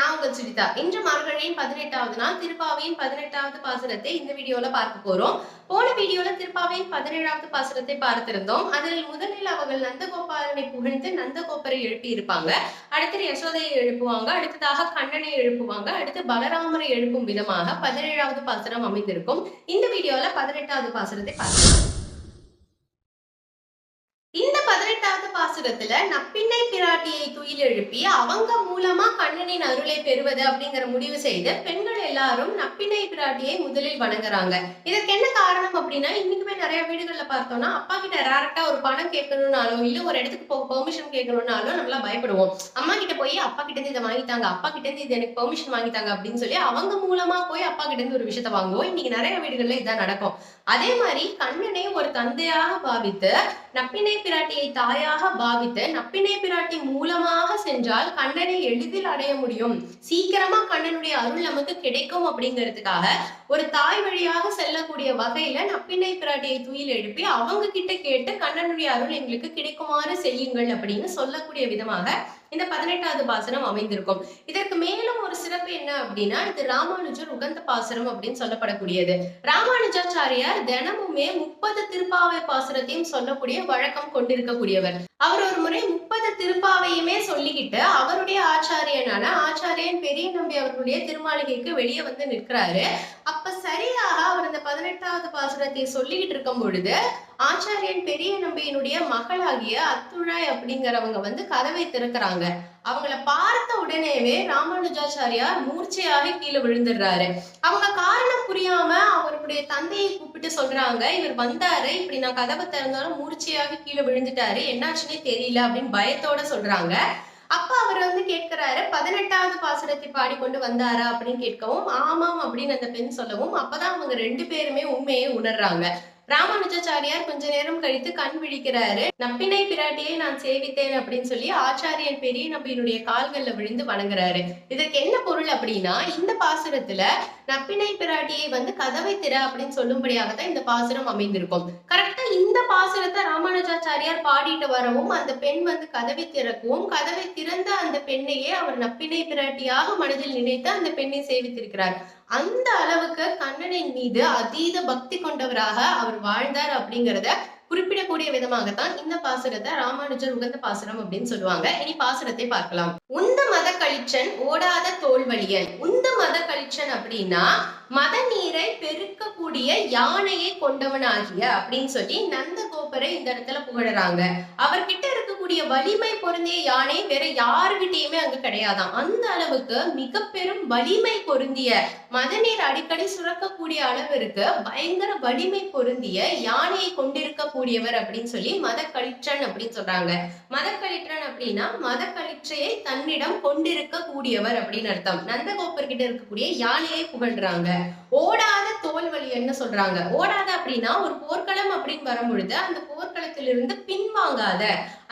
நான் உங்கள் சுஜிதா. இன்று மார்கழியின் பதினெட்டாவது நாள் திருப்பாவையின் பதினெட்டாவது பாசுரத்தை இந்த வீடியோல பார்க்க போறோம். போன வீடியோல திருப்பாவையின் பதினேழாவது பாசுரத்தை பார்த்திருந்தோம். அதில் முதலில் அவர்கள் நந்தகோபாலனை புகழ்ந்து நந்தகோபரை எழுப்பி இருப்பாங்க அடுத்து யசோதையை எழுப்புவாங்க. அடுத்ததாக கண்ணனை எழுப்புவாங்க. அடுத்து பலராமரை எழுப்பும் விதமாக பதினேழாவது பாசுரம் அமைந்திருக்கும். இந்த வீடியோல பதினெட்டாவது பாசுரத்தை பார்க்கலாம். இந்த பதினெட்டாவது பாசுரத்துல நப்பிண்ணை பிராட்டியை துயில் எழுப்பி அவங்க மூலமா கண்ணனின் அருளை பெறுவது அப்படிங்கிற முடிவு செய்து பெண்கள் எல்லாரும் நப்பிணை பிராட்டியை முதலில் வணங்குறாங்க. இதற்கு என்ன காரணம் அப்படின்னா இன்னைக்குமே நிறைய வீடுகள்ல பார்த்தோம்னா அப்பா கிட்ட டேரக்டா ஒரு பணம் கேட்கணும்னாலும் இல்ல ஒரு இடத்துக்கு போக பெர்மிஷன் கேட்கணும்னாலும் நம்மளா பயப்படுவோம். அம்மா கிட்ட போய் அப்பா கிட்ட இருந்து இதை வாங்கிட்டாங்க அப்பா கிட்ட இருந்து இது எனக்கு பெர்மிஷன் வாங்கிட்டாங்க அப்படின்னு சொல்லி அவங்க மூலமா போய் அப்பா கிட்ட இருந்து ஒரு விஷயத்த வாங்குவோம். இன்னைக்கு நிறைய வீடுகள்ல இதான் நடக்கும். அதே மாதிரி கண்ணனை ஒரு தந்தையாக பாவித்து நப்பினை பிராட்டியை தாயாக பாவித்து நப்பினை பிராட்டி மூலமாக சென்றால் கண்ணனை எளிதில் அடைய முடியும். சீக்கிரமா கண்ணனுடைய அருள் நமக்கு கிடைக்கும் அப்படிங்கிறதுக்காக ஒரு தாய் வழியாக செல்லக்கூடிய வகையில நப்பிண்ணை பிராட்டியை துயில் எழுப்பி அவங்க கிட்ட கேட்டு கண்ணனுடைய அருள் எங்களுக்கு கிடைக்குமாறு செய்யுங்கள் அப்படின்னு சொல்லக்கூடிய விதமாக இந்த பதினெட்டாவது பாசனம் அமைந்திருக்கும். இதற்கு மேலும் ஒரு சிறப்பு என்ன அப்படின்னா இது ராமானுஜர் உகந்த பாசனம் அப்படின்னு சொல்லப்படக்கூடியது. ராமானுஜாச்சாரியார் தினமுமே முப்பது திருப்பாவை பாசனத்தையும் சொல்லக்கூடிய வழக்கம் கொண்டிருக்கக்கூடியவர். அவர் ஒரு முறை திருப்பாவையுமே சொல்லிக்கிட்டு அவருடைய ஆச்சாரியனான ஆச்சாரியன் பெரிய நம்பி அவர்களுடைய திருமாளிகைக்கு வெளியே வந்து நிற்கிறாரு. அப்ப சரியாக அவர் இந்த பதினெட்டாவது பாசுரத்தை சொல்லிக்கிட்டு இருக்கும் பொழுது ஆச்சாரியன் பெரிய நம்பியினுடைய மகளாகிய அத்துழாய் அப்படிங்கிறவங்க வந்து கதவை திறக்கிறாங்க. அவங்கள பார்த்த உடனேவே ராமானுஜாச்சாரியார் மூர்ச்சையாக கீழே விழுந்துடுறாரு. அவங்க காரணம் புரியாம இவருடைய தந்தையை கூப்பிட்டு சொல்றாங்க இவர் வந்தாரு இப்படி நான் கதவை திறந்தாலும் மூர்ச்சையாக கீழே விழுந்துட்டாரு என்னாச்சுன்னே தெரியல அப்படின்னு பயத்தோட சொல்றாங்க. அப்ப அவர் வந்து கேட்கிறாரு பதினெட்டாவது பாசுரத்தை பாடிக்கொண்டு வந்தாரா அப்படின்னு கேட்கவும் ஆமாம் அப்படின்னு அந்த பெண் சொல்லவும் அப்பதான் அவங்க ரெண்டு பேருமே உண்மையை உணர்றாங்க. ராமானுஜாச்சாரியார் கொஞ்ச நேரம் கழித்து கண் விழிக்கிறாரு. நப்பினை பிராட்டியை நான் சேவித்தேன் அப்படின்னு சொல்லி ஆச்சாரியன் பெரிய நம்பியினுடைய கால்கள்ல விழுந்து வணங்குறாரு. இதற்கு என்ன பொருள் அப்படின்னா இந்த பாசுரத்துல நப்பினை பிராட்டியை வந்து கதவை திற அப்படின்னு சொல்லும்படியாகத்தான் இந்த பாசுரம் அமைந்திருக்கும். கரெக்டா இந்த பாசுரத்தை ராமானுஜாச்சாரியார் பாடிட்டு வரவும் அந்த பெண் வந்து கதவை திறக்கவும் கதவை திறந்த அந்த பெண்ணையே அவர் நப்பினை பிராட்டியாக மனதில் நினைத்து அந்த பெண்ணை சேவித்திருக்கிறார். அந்த அளவுக்கு கண்ணனின் மீது அதீத பக்தி கொண்டவராக அவர் வாழ்ந்தார் அப்படிங்கிறத குறிப்பிடக்கூடிய விதமாகத்தான் இந்த பாசுரத்தை ராமானுஜர் உகந்த பாசுரம் அப்படின்னு சொல்லுவாங்க. இனி பாசுரத்தை பார்க்கலாம். உந்த மத கழிச்சன் ஓடாத தோல்வழியன் உந்த மத கழிச்சன் அப்படின்னா மத நீரை பெருக்கக்கூடிய யானையை கொண்டவனாகிய அப்படின்னு சொல்லி நந்தகோபரை இந்த இடத்துல புகழறாங்க. அவர்கிட்ட இருக்கக்கூடிய வலிமை பொருந்திய யானை வேற யாருகிட்டயுமே அங்க கிடையாதாம். அந்த அளவுக்கு மிக பெரும் வலிமை பொருந்திய மத நீர் அடிக்கடி சுரக்கக்கூடிய அளவிற்கு பயங்கர வலிமை பொருந்திய யானையை கொண்டிருக்கக்கூடியவர் அப்படின்னு சொல்லி மத கழிற்றன் அப்படின்னு சொல்றாங்க. மத கழிற்றன் அப்படின்னா மத கழிற்றையை தன்னிடம் கொண்டிருக்க கூடியவர் அப்படின்னு அர்த்தம். நந்தகோபர் கிட்ட இருக்கக்கூடிய யானையை புகழ்றாங்க. ஓடாத தோல்வழி என்ன சொல்றாங்க? ஓடாத அப்படின்னா ஒரு போர்க்களம் அப்படின்னு வரும்பொழுது அந்த போர்க்களத்திலிருந்து பின்வாங்காத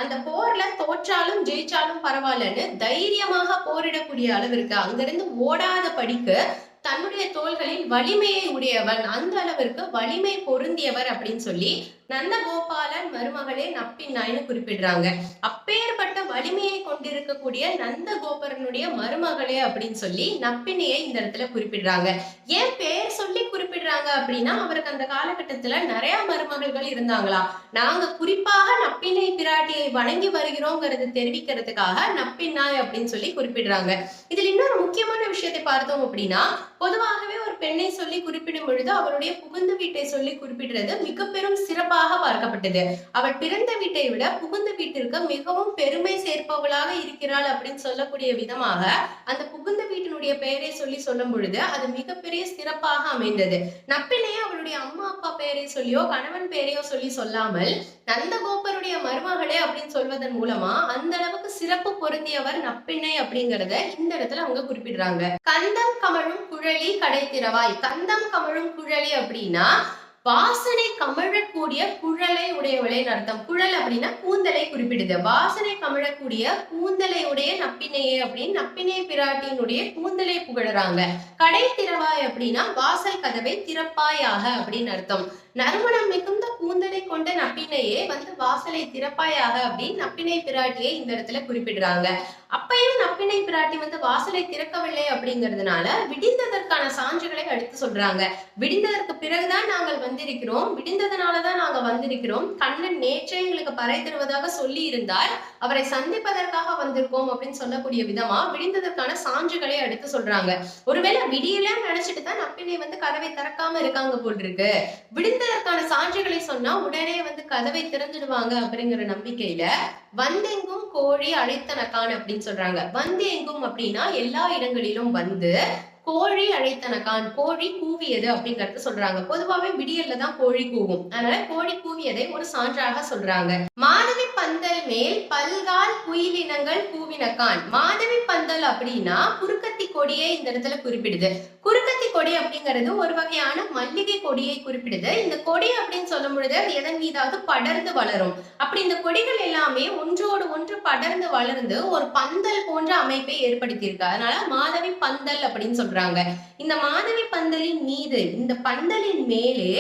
அந்த போர்ல தோற்றாலும் ஜெயிச்சாலும் பரவாயில்லன்னு தைரியமாக போரிடக்கூடிய அளவிற்கு அங்கிருந்து ஓடாத படிக்கு தன்னுடைய தோள்களில் வலிமையை உடையவன். அந்த அளவிற்கு வலிமை பொருந்தியவர் அப்படின்னு சொல்லி நந்தகோபாலன் மருமகளே நப்பின்னாய்னு குறிப்பிடுறாங்க. அப்பேற்பட்ட வலிமையை கொண்டிருக்கக்கூடிய நந்தகோபரனுடைய மருமகளே அப்படின்னு சொல்லி நப்பினையை இந்த இடத்துல குறிப்பிடுறாங்க. ஏன் பேர் சொல்லி குறிப்பிடுறாங்க அப்படின்னா அவருக்கு அந்த காலகட்டத்துல நிறைய மருமகள்கள் இருந்தாங்களா நாங்க குறிப்பாக நப்பினை பிராட்டியை வணங்கி வருகிறோங்கிறது தெரிவிக்கிறதுக்காக நப்பின்னாய் அப்படின்னு சொல்லி குறிப்பிடுறாங்க. இதுல இன்னொரு முக்கியமான விஷயத்தை பார்த்தோம் அப்படின்னா பொதுவாகவே ஒரு பெண்ணை சொல்லி குறிப்பிடும் பொழுது அவருடைய புகுந்த வீட்டை சொல்லி குறிப்பிடுறது மிக பெரும் சிறப்பாக பார்க்கப்பட்டது. அவள் பிறந்த வீட்டை விட புகுந்த வீட்டிற்கு மிகவும் பெருமை சேர்ப்பவளாக இருக்கிறாள் அப்படின்னு சொல்லக்கூடிய விதமாக அந்த புகுந்த வீட்டினுடைய பெயரை சொல்லி சொல்லும் பொழுது அது மிகப்பெரிய சிறப்பாக அமைந்தது. நப்பினையே அவளுடைய அம்மா அப்பா பெயரை சொல்லியோ கணவன் பெயரையோ சொல்லி சொல்லாமல் நந்தகோபருடைய மருமகளே அப்படின்னு சொல்வதன் மூலமா அந்த அளவுக்கு சிறப்பு பொருந்தியவர் நப்பிணை அப்படிங்கறத இந்த இடத்துல அவங்க குறிப்பிடுறாங்க. கந்தம் கமழும் குழலி கடை திறவாய். கந்தம் கமழும் குழலி அப்படின்னா வாசனை கமழக்கூடிய குழலை உடையவளை அர்த்தம். குழல் அப்படின்னா கூந்தலை குறிப்பிடுது. வாசனை கமழக்கூடிய கூந்தலை உடைய நப்பினையே அப்படின்னு நப்பினை பிராட்டியினுடைய கூந்தலை புகழறாங்க. கடை திறவாய் அப்படின்னா வாசல் கதவை திறப்பாயாக அப்படின்னு அர்த்தம். நறுமணம் மிகுந்த கூந்தலை கொண்ட நப்பினையே வந்து வாசலை திறப்பாயாக அப்படின்னு நப்பினை பிராட்டியை இந்த இடத்துல குறிப்பிடுறாங்க. அப்பையும் நப்பினை பிராட்டி வந்து வாசலை திறக்கவில்லை அப்படிங்கிறதுனால விடிந்ததற்கான சான்றுகளை அடுத்து சொல்றாங்க. விடிந்ததற்கு பிறகுதான் நாங்கள் வந்திருக்கிறோம். விடிந்ததனாலதான் நாங்க வந்திருக்கிறோம். கண்ணன் நேற்றே எங்களுக்கு பறை தருவதாக சொல்லி இருந்தால் அவரை சந்திப்பதற்காக வந்திருக்கோம் அப்படின்னு சொல்லக்கூடிய விதமா விடிந்ததற்கான சான்றுகளை அடுத்து சொல்றாங்க. ஒருவேளை விடியலன்னு நினைச்சிட்டு தான் நப்பினை வந்து கதவை திறக்காம இருக்காங்க போல் இருக்கு. விடிந்ததற்கான சான்றுகளை சொன்னா உடனே வந்து கதவை திறந்துடுவாங்க அப்படிங்கிற நம்பிக்கையில வந்தெங்கும் கோழி அழைத்தனக்கான் அப்படின்னு சொல்றாங்க. வந்தெங்கும் அப்படின்னா எல்லா இடங்களிலும் வந்து கோழி அழைத்தனக்கான் கோழி கூவியது அப்படிங்கறத சொல்றாங்க. பொதுவாவே விடியல்ல தான் கோழி கூவும். அதனால கோழி கூவியதை ஒரு சான்றாக சொல்றாங்க. மாதவி பந்தல் மேல் பல்கால் குயிலினங்கள் கூவினக்கான். மாதவி பந்தல் அப்படின்னா குறுக்கத்தி கொடியை இந்த இடத்துல குறிப்பிடுது. குறுக்கத்தி கொடி அப்படிங்கிறது ஒரு வகையான மல்லிகை கொடியை குறிப்பிடுது. இந்த கொடி அப்படின்னு சொல்லும் பொழுது அது எதன் மீதாவது படர்ந்து வளரும். அப்படி இந்த கொடிகள் எல்லாமே ஒன்றோடு ஒன்று படர்ந்து வளர்ந்து ஒரு பந்தல் போன்ற அமைப்பை ஏற்படுத்தியிருக்கு. அதனால மாதவி பந்தல் அப்படின்னு சொல்றாங்க. இந்த மாதவி பந்தலின் மீது இந்த பந்தலின் மேலே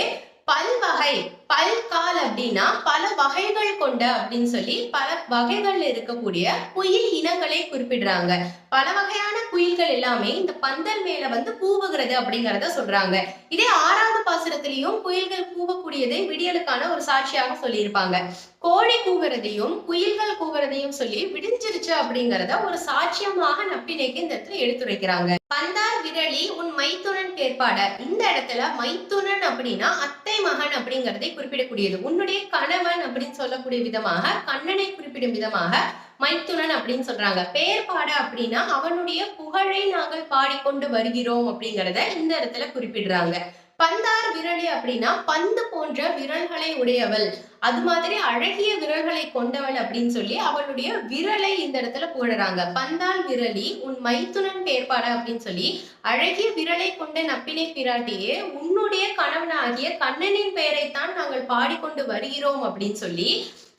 பல்வகை பல்கால் அப்படின்னா பல வகைகள் கொண்ட அப்படின்னு சொல்லி பல வகைகள்ல இருக்கக்கூடிய குயில் இனங்களை குறிப்பிடுறாங்க. பல வகையான குயில்கள் எல்லாமே இந்த பந்தல் மேல வந்து கூவுகிறது அப்படிங்கறத சொல்றாங்க. இதே ஆறாவது பாசுரத்திலையும் குயில்கள் கூவக்கூடியதை விடியலுக்கான ஒரு சாட்சியாக சொல்லியிருப்பாங்க. கோழி கூவுறதையும் குயில்கள் கூவுறதையும் சொல்லி விடிஞ்சிருச்சு அப்படிங்கறத ஒரு சாட்சியமாக நப்பினைக்கு இந்த இடத்துல எடுத்துரைக்கிறாங்க. பந்தார் விரலி உன் மைத்துனன் கேட்பாட. இந்த இடத்துல மைத்துனன் அப்படின்னா அத்தை மகன் அப்படிங்கறதை குறிப்பிடக்கூடியது. உன்னுடைய கணவன் அப்படின்னு சொல்லக்கூடிய விதமாக கண்ணனை குறிப்பிடும் விதமாக மைத்துனன் அப்படின்னு சொல்றாங்க. பெயர் பாட அப்படின்னா அவனுடைய புகழை நாங்கள் பாடிக்கொண்டு வருகிறோம் அப்படிங்கிறத இந்த இடத்துல குறிப்பிடுறாங்க. பந்தார் விரலி அப்படின்னா பந்து போன்ற விரல்களை உடையவள். அது மாதிரி அழகிய விரல்களை கொண்டவள் அப்படின்னு சொல்லி அவளுடைய விரலை இந்த இடத்துல புகழறாங்க. பந்தால் விரலி உன் மைத்துனன் பேர்பாட அப்படின்னு சொல்லி அழகிய விரலை கொண்ட நப்பினை பிராட்டியே உன்னுடைய கணவனாகிய கண்ணனின் பெயரைத்தான் நாங்கள் பாடிக்கொண்டு வருகிறோம் அப்படின்னு சொல்லி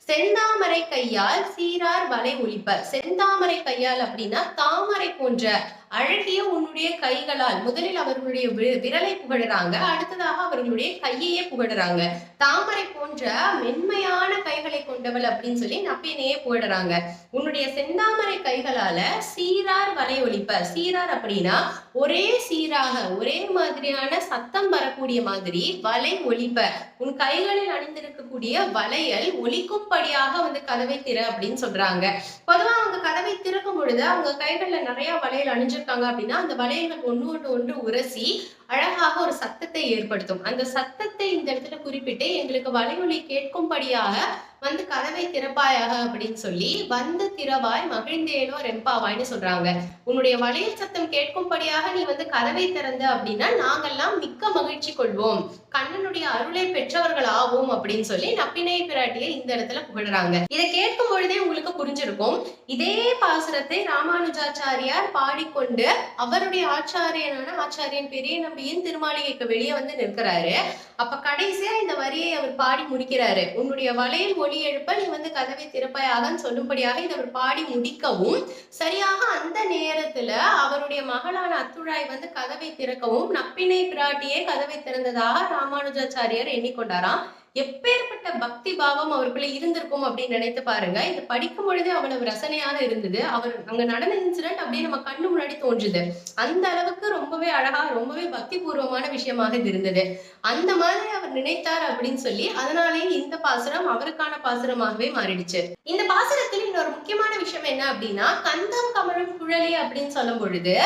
செந்தாமரை கையால் சீரார் வலை ஒழிப்ப செந்தாமரை கையால் அப்படின்னா தாமரை போன்ற அழகிய உன்னுடைய கைகளால் முதலில் அவர்களுடைய வி- விரலை புகழறாங்க. அடுத்ததாக அவர்களுடைய கையையே புகழறாங்க. தாமரை போன்ற மென்மையான கைகளை கொண்டவள் அப்படின்னு சொல்லி நப்பினையே புகழறாங்க. உன்னுடைய செந்தாமரை கைகளால சீரார் வலை ஒழிப்ப சீரார் அப்படின்னா ஒரே சீராக ஒரே மாதிரியான சத்தம் வரக்கூடிய மாதிரி வலை ஒலிப்ப. உன் கைகளில் அணிந்திருக்கக்கூடிய வளையல் ஒழிக்கும்படியாக வந்து கதவை திற அப்படின்னு சொல்றாங்க. பொதுவா அவங்க கதவை திறக்கும் பொழுது அவங்க கைகள்ல நிறைய வளையல் அணிஞ்சு அணிஞ்சிருக்காங்க அப்படின்னா அந்த வளையல்கள் ஒன்று ஒன்று உரசி அழகாக ஒரு சத்தத்தை ஏற்படுத்தும். அந்த சத்தத்தை இந்த இடத்துல குறிப்பிட்டு எங்களுக்கு வலையொலி கேட்கும்படியாக வந்து கதவை திறப்பாயாக அப்படின்னு சொல்லி வந்து திறவாய் மகிழ்ந்தேனோ ரெம்பாவாய்னு சொல்றாங்க. உன்னுடைய வளையல் சத்தம் கேட்கும்படியாக நீ வந்து கதவை திறந்த அப்படின்னா நாங்கெல்லாம் மிக்க மகிழ்ச்சி கொள்வோம். கண்ணனுடைய அருளை பெற்றவர்கள் ஆவோம் அப்படின்னு சொல்லி நப்பினை பிராட்டியை இந்த இடத்துல புகழ்றாங்க. இதை கேட்கும் பொழுதே உங்களுக்கு புரிஞ்சிருக்கும். இதே பாசுரத்தை ராமானுஜாச்சாரியார் பாடிக்கொண்டு அவருடைய ஆச்சாரியனான ஆச்சாரியன் பெரிய நம்பியின் திருமாளிகைக்கு வெளியே வந்து நிற்கிறாரு. அப்ப கடைசியா இந்த வரியை அவர் பாடி முடிக்கிறாரு. உன்னுடைய வளையல் ஒளி எழுப்ப நீ வந்து கதவை திறப்பாயாகன்னு சொல்லும்படியாக இதை அவர் பாடி முடிக்கவும் சரியாக அந்த நேரத்துல அவருடைய மகளான அத்துழாய் வந்து கதவை திறக்கவும் நப்பினை பிராட்டியே கதவை திறந்ததாக ராமானுஜாச்சாரியார் எண்ணிக்கொண்டாராம். எப்பேற்பட்ட பக்தி பாவம் அவருக்குள்ள இருந்திருக்கும் அப்படின்னு நினைத்து பாருங்க. இது படிக்கும் பொழுதே அவ்வளவு ரசனையாக இருந்தது. அவர் அங்க நடந்த இன்சிடென்ட் அப்படியே நம்ம கண்ணு முன்னாடி தோன்றுது. அந்த அளவுக்கு ரொம்பவே அழகா ரொம்பவே பக்தி பூர்வமான விஷயமாக இது இருந்தது. அந்த மாதிரி அவர் நினைத்தார் அப்படின்னு சொல்லி அதனாலேயே இந்த பாசுரம் அவருக்கான பாசுரமாகவே மாறிடுச்சு. இந்த பாசுரத்தில் இன்னொரு முக்கியமான விஷயம் என்ன அப்படின்னா கந்தம் கமலம் குழலி அப்படின்னு சொல்லும் பொழுது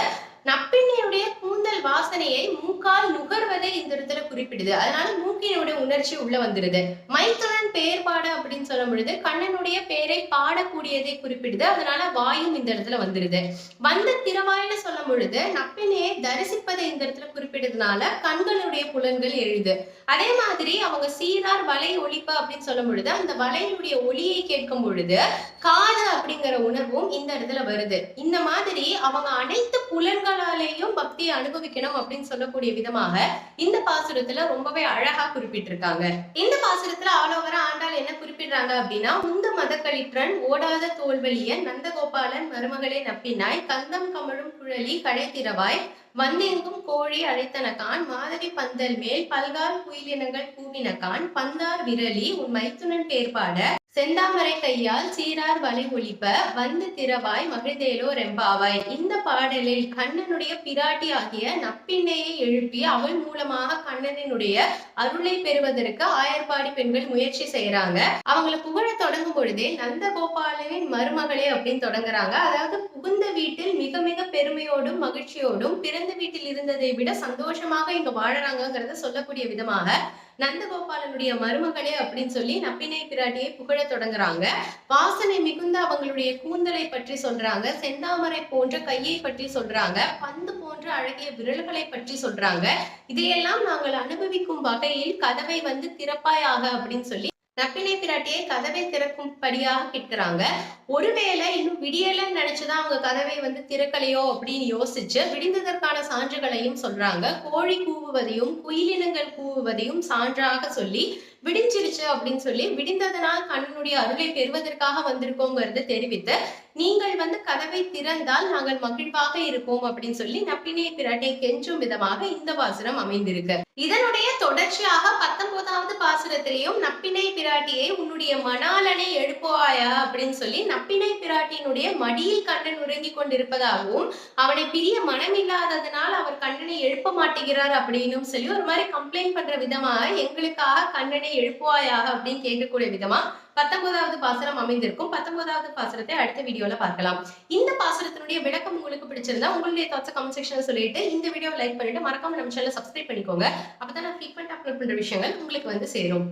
நப்பிண்ணியுடைய கூந்தல் வாசனையை மூக்கால் நுகர்வதை இந்த இடத்துல குறிப்பிடுது. அதனால மூக்கினுடைய உணர்ச்சி உள்ள வந்துருது. மைத்துனன் பேர் பாட அப்படின்னு சொல்லும் பொழுது கண்ணனுடைய பேரை பாடக்கூடியதை குறிப்பிடுது. அதனால வாயும் இந்த இடத்துல வந்துருது. வந்த திருவாயில சொல்லும் பொழுது நப்பினையை தரிசிப்பதை இந்த இடத்துல குறிப்பிட்டதுனால கண்களுடைய புலன்கள் எழுது. அதே மாதிரி அவங்க சீரார் வலை ஒழிப்பு அப்படின்னு சொல்லும் பொழுது அந்த வலையினுடைய ஒளியை கேட்கும் பொழுது காது அப்படிங்கிற உணர்வும் இந்த இடத்துல வருது. இந்த மாதிரி அவங்க அனைத்து புலன்களாலேயும் பக்தியை அனுபவிக்கணும் அப்படின்னு சொல்லக்கூடிய விதமாக இந்த பாசுரத்துல ரொம்பவே அழகா குறிப்பிட்டிருக்காங்க. இந்த பாசுரத்துல ஆலோவரா ஆண்டாள் என்ன குறிப்பிடுறாங்க அப்படின்னா முந்த மதக்களிற்றன் ஓடாத தோல்வலிய நந்தகோபாலன் மருமகளே நப்பினாய் கந்தம் கமழும் குழலி கடைத்திரவாய் வந்தெங்கும் கோழி அழைத்தனகான் மாதவி பந்தல் மேல் பல்கால் குயிலினங்கள் பூவினகான் பந்தார் விரலி உன் மைத்துனன் பேர்பாட செந்தாமரை கையால் சீரார் வலை ஒழிப்ப வந்து திறவாய் மகிழ்தேலோ ரெம்பாவாய். இந்த பாடலில் கண்ணனுடைய பிராட்டி ஆகிய நப்பிண்ணையை எழுப்பி அவள் மூலமாக கண்ணனினுடைய அருளை பெறுவதற்கு ஆயர்பாடி பெண்கள் முயற்சி செய்யறாங்க. அவங்கள புகழ தொடங்கும் பொழுதே நந்தகோபாலனின் மருமகளே அப்படின்னு தொடங்குறாங்க. அதாவது புகுந்த வீட்டில் மிக மிக பெருமையோடும் மகிழ்ச்சியோடும் பிறந்த வீட்டில் இருந்ததை விட சந்தோஷமாக இங்க வாழறாங்கிறத சொல்லக்கூடிய விதமாக நந்தகோபாலனுடைய மருமகளே அப்படின்னு சொல்லி நப்பினை பிராட்டியை புகழ தொடங்குறாங்க. வாசனை மிகுந்த அவங்களுடைய கூந்தலை பற்றி சொல்றாங்க. செந்தாமரை போன்ற கையை பற்றி சொல்றாங்க. பந்து போன்ற அழகிய விரல்களை பற்றி சொல்றாங்க. இதையெல்லாம் நாங்கள் அனுபவிக்கும் வகையில் கதவை வந்து திறப்பாயாக அப்படின்னு சொல்லி நப்பினை பிராட்டியை கதவை திறக்கும்படியாக கேட்கிறாங்க. ஒருவேளை இன்னும் விடியலன்னு நினைச்சுதான் அவங்க கதவை வந்து திறக்கலையோ அப்படின்னு யோசிச்சு விடிந்ததற்கான சான்றுகளையும் சொல்றாங்க. கோழி கூவுவதையும் குயிலினங்கள் கூவுவதையும் சான்றாக சொல்லி விடிஞ்சிருச்சு அப்படின்னு சொல்லி விடிந்ததனால் கண்ணனுடைய அருளை பெறுவதற்காக வந்திருக்கோங்கிறத தெரிவித்து நீங்கள் வந்து கதவை திறந்தால் நாங்கள் மகிழ்வாக இருப்போம் அப்படின்னு சொல்லி நப்பினை பிராட்டை கெஞ்சும் விதமாக இந்த பாசுரம் அமைந்திருக்கு. இதனுடைய தொடர்ச்சியாக பத்தொன்பதாவது பாசுரத்திலையும் நப்பினை பிராட்டியை உன்னுடைய மணாலனை எழுப்புவாயா அப்படின்னு சொல்லி நப்பினை பிராட்டியினுடைய மடியில் கண்ணன் உறங்கி கொண்டிருப்பதாகவும் அவனை பிரிய மனமில்லாததனால் அவர் கண்ணனை எழுப்ப மாட்டேங்கிறார் அப்படின்னும் சொல்லி ஒரு மாதிரி கம்ப்ளைண்ட் பண்ற விதமாக எங்களுக்காக கண்ணனை எழுப்புவாயாக அப்படின்னு கேட்கக்கூடிய விதமா பத்தொன்பதாவது பாசுரம் அமைந்திருக்கும். பத்தொன்பதாவது பாசுரத்தை அடுத்த வீடியோல பார்க்கலாம். இந்த பாசுரத்தினுடைய விளக்கம் உங்களுக்கு பிடிச்சிருந்தா உங்களுடைய தாட்ஸ் கமெண்ட் செக்ஷன்ல சொல்லிட்டு இந்த வீடியோ லைக் பண்ணிட்டு மறக்காம நம்ம சேனல் சப்ஸ்கிரைப் பண்ணிக்கோங்க. அப்பதான் நான் ஃப்ரீக்வெண்ட் அப்லோட் பண்ற விஷயங்கள் உங்களுக்கு வந்து சேரும்.